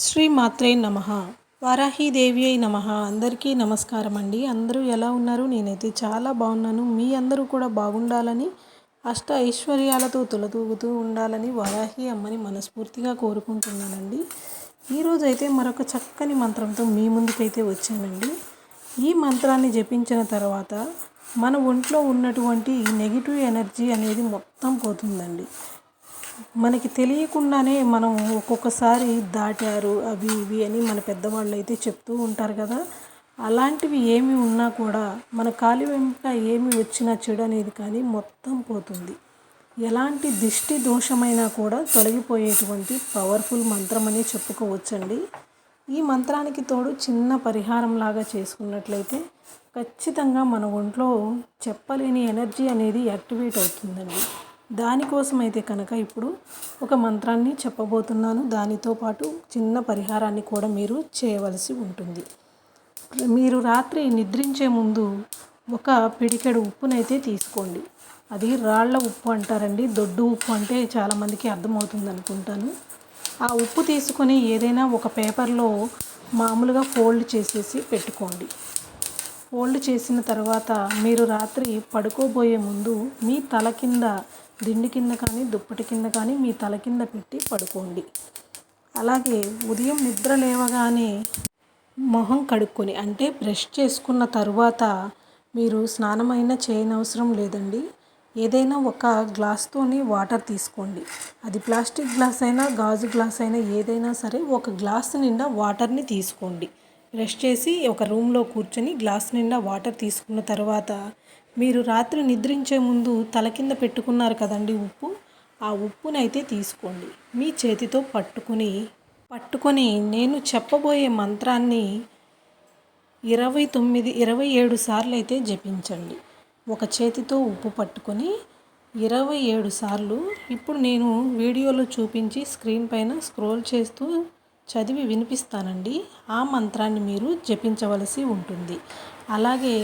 శ్రీ మాత్రే నమ. వారాహీదేవి అయి నమ. అందరికీ నమస్కారం అండి. అందరూ ఎలా ఉన్నారు? నేనైతే చాలా బాగున్నాను. మీ అందరూ కూడా బాగుండాలని అష్ట ఐశ్వర్యాలతో తులతూగుతూ ఉండాలని వారాహి అమ్మని మనస్ఫూర్తిగా కోరుకుంటున్నానండి. ఈరోజు అయితే మరొక చక్కని మంత్రంతో మీ ముందుకైతే వచ్చానండి. ఈ మంత్రాన్ని జపించిన తర్వాత మన ఒంట్లో ఉన్నటువంటి నెగిటివ్ ఎనర్జీ అనేది మొత్తం పోతుందండి. మనకి తెలియకుండానే మనం ఒక్కొక్కసారి దాటారు అవి ఇవి అని మన పెద్దవాళ్ళు అయితే చెప్తూ ఉంటారు కదా. అలాంటివి ఏమి ఉన్నా కూడా మన కాలి వెంట ఏమి వచ్చినా చెడు అనేది కానీ మొత్తం పోతుంది. ఎలాంటి దిష్టి దోషమైనా కూడా తొలగిపోయేటువంటి పవర్ఫుల్ మంత్రం అని చెప్పుకోవచ్చండి. ఈ మంత్రానికి తోడు చిన్న పరిహారం లాగా చేసుకున్నట్లయితే ఖచ్చితంగా మన ఒంట్లో చెప్పలేని ఎనర్జీ అనేది యాక్టివేట్ అవుతుందండి. దానికోసం అయితే కనుక ఇప్పుడు ఒక మంత్రాన్ని చెప్పబోతున్నాను. దానితో పాటు చిన్న పరిహారాన్ని కూడా మీరు చేయవలసి ఉంటుంది. మీరు రాత్రి నిద్రించే ముందు ఒక పిడికెడు ఉప్పునైతే తీసుకోండి. అది రాళ్ళ ఉప్పు అంటారండి. దొడ్డు ఉప్పు అంటే చాలామందికి అర్థమవుతుంది అనుకుంటాను. ఆ ఉప్పు తీసుకొని ఏదైనా ఒక పేపర్లో మామూలుగా ఫోల్డ్ చేసేసి పెట్టుకోండి. ఫోల్డ్ చేసిన తర్వాత మీరు రాత్రి పడుకోబోయే ముందు మీ తల కింద దిండి కింద కానీ దుప్పటి కింద కానీ మీ తల కింద పెట్టి పడుకోండి. అలాగే ఉదయం నిద్ర లేవగానే మొహం కడుక్కొని అంటే బ్రష్ చేసుకున్న తర్వాత మీరు స్నానమైనా చేయనవసరం లేదండి. ఏదైనా ఒక గ్లాస్తోని వాటర్ తీసుకోండి. అది ప్లాస్టిక్ గ్లాస్ అయినా గాజు గ్లాస్ అయినా ఏదైనా సరే ఒక గ్లాస్ నిండా వాటర్ని తీసుకోండి. రెస్ట్ చేసి ఒక రూమ్లో కూర్చొని గ్లాస్ నిండా వాటర్ తీసుకున్న తర్వాత మీరు రాత్రి నిద్రించే ముందు తల కింద పెట్టుకున్నారు కదండి ఉప్పు. ఆ ఉప్పునైతే తీసుకోండి. మీ చేతితో పట్టుకొని పట్టుకొని నేను చెప్పబోయే మంత్రాన్ని ఇరవై తొమ్మిది ఇరవై ఏడు సార్లు అయితే జపించండి. ఒక చేతితో ఉప్పు పట్టుకొని ఇరవై ఏడు సార్లు. ఇప్పుడు నేను వీడియోలో చూపించి స్క్రీన్ పైన స్క్రోల్ చేస్తూ చదివి వినిపిస్తానండి. ఆ మంత్రాన్ని మీరు జపించవలసి ఉంటుంది. అలాగే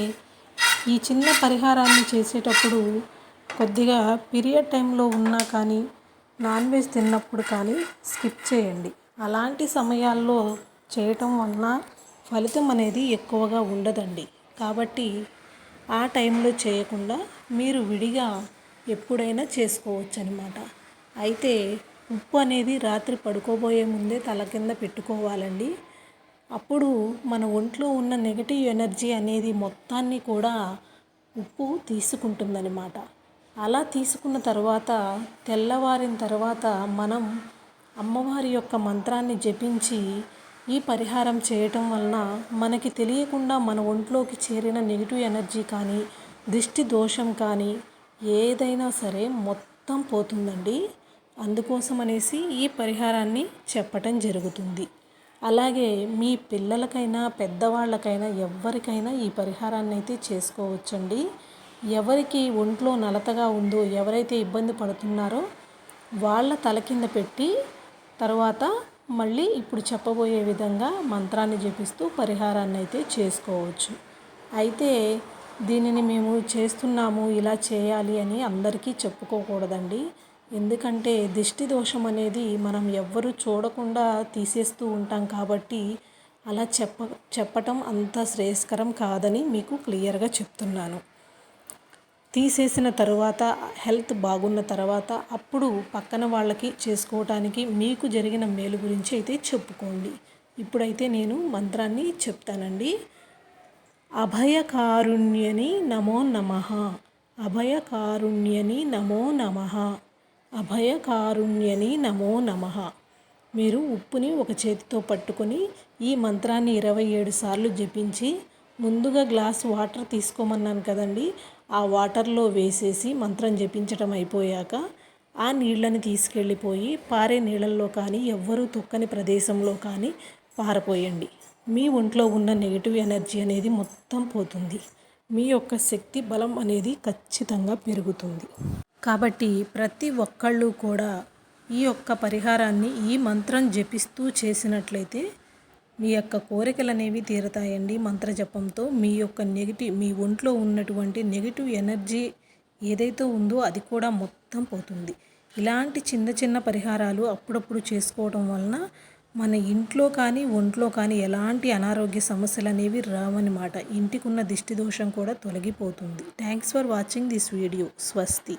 ఈ చిన్న పరిహారాన్ని చేసేటప్పుడు కొద్దిగా పీరియడ్ టైంలో ఉన్నా కానీ నాన్ వెజ్ తిన్నప్పుడు కానీ స్కిప్ చేయండి. అలాంటి సమయాల్లో చేయటం వలన ఫలితం అనేది ఎక్కువగా ఉండదండి. కాబట్టి ఆ టైంలో చేయకుండా మీరు విడిగా ఎప్పుడైనా చేసుకోవచ్చు అనమాట అయితే ఉప్పు అనేది రాత్రి పడుకోబోయే ముందే తల కింద పెట్టుకోవాలండి. అప్పుడు మన ఒంట్లో ఉన్న నెగటివ్ ఎనర్జీ అనేది మొత్తాన్ని కూడా ఉప్పు తీసుకుంటుందన్నమాట. అలా తీసుకున్న తర్వాత తెల్లవారిన తర్వాత మనం అమ్మవారి యొక్క మంత్రాన్ని జపించి ఈ పరిహారం చేయటం వలన మనకి తెలియకుండా మన ఒంట్లోకి చేరిన నెగిటివ్ ఎనర్జీ కానీ దిష్టి దోషం కానీ ఏదైనా సరే మొత్తం పోతుందండి. అందుకోసం అనేసి ఈ పరిహారాన్ని చెప్పటం జరుగుతుంది. అలాగే మీ పిల్లలకైనా పెద్దవాళ్ళకైనా ఎవరికైనా ఈ పరిహారాన్ని అయితే చేసుకోవచ్చండి. ఎవరికి ఒంట్లో నలతగా ఉందో ఎవరైతే ఇబ్బంది పడుతున్నారో వాళ్ళ తల కింద పెట్టి తర్వాత మళ్ళీ ఇప్పుడు చెప్పబోయే విధంగా మంత్రాన్ని జపిస్తూ పరిహారాన్ని అయితే చేసుకోవచ్చు. అయితే దీనిని మేము చేస్తున్నాము ఇలా చేయాలి అని అందరికీ చెప్పుకోకూడదండి. ఎందుకంటే దిష్టి దోషం అనేది మనం ఎవ్వరు చూడకుండా తీసేస్తూ ఉంటాం కాబట్టి అలా చెప్ప చెప్పటం అంత శ్రేయస్కరం కాదని మీకు క్లియర్గా చెప్తున్నాను. తీసేసిన తర్వాత హెల్త్ బాగున్న తర్వాత అప్పుడు పక్కన వాళ్ళకి చేసుకోవటానికి మీకు జరిగిన మేలు గురించి అయితే చెప్పుకోండి. ఇప్పుడైతే నేను మంత్రాన్ని చెప్తానండి. అభయకారుణ్యని నమో నమ. అభయకారుణ్యని నమో నమ. అభయకారుణ్యని నమో నమ. మీరు ఉప్పుని ఒక చేతితో పట్టుకొని ఈ మంత్రాన్ని ఇరవై ఏడు సార్లు జపించి ముందుగా గ్లాస్ వాటర్ తీసుకోమన్నాను కదండి ఆ వాటర్లో వేసేసి మంత్రం జపించటం అయిపోయాక ఆ నీళ్ళని తీసుకెళ్ళిపోయి పారే నీళ్ళల్లో కానీ ఎవ్వరూ తొక్కని ప్రదేశంలో కానీ పారపోయండి. మీ ఒంట్లో ఉన్న నెగిటివ్ ఎనర్జీ అనేది మొత్తం పోతుంది. మీ యొక్క శక్తి బలం అనేది ఖచ్చితంగా పెరుగుతుంది. కాబట్టి ప్రతి ఒక్కళ్ళు కూడా ఈ యొక్క పరిహారాన్ని ఈ మంత్రం జపిస్తూ చేసినట్లయితే మీ యొక్క కోరికలు అనేవి తీరతాయండి. మంత్ర జపంతో మీ యొక్క నెగిటివ్ మీ ఒంట్లో ఉన్నటువంటి నెగిటివ్ ఎనర్జీ ఏదైతే ఉందో అది కూడా మొత్తం పోతుంది. ఇలాంటి చిన్న చిన్న పరిహారాలు అప్పుడప్పుడు చేసుకోవడం వలన మన ఇంట్లో కానీ ఒంట్లో కానీ ఎలాంటి అనారోగ్య సమస్యలు అనేవి రావన్నమాట. ఇంటికున్న దిష్టి దోషం కూడా తొలగిపోతుంది. Thanks for watching this video. స్వస్తి.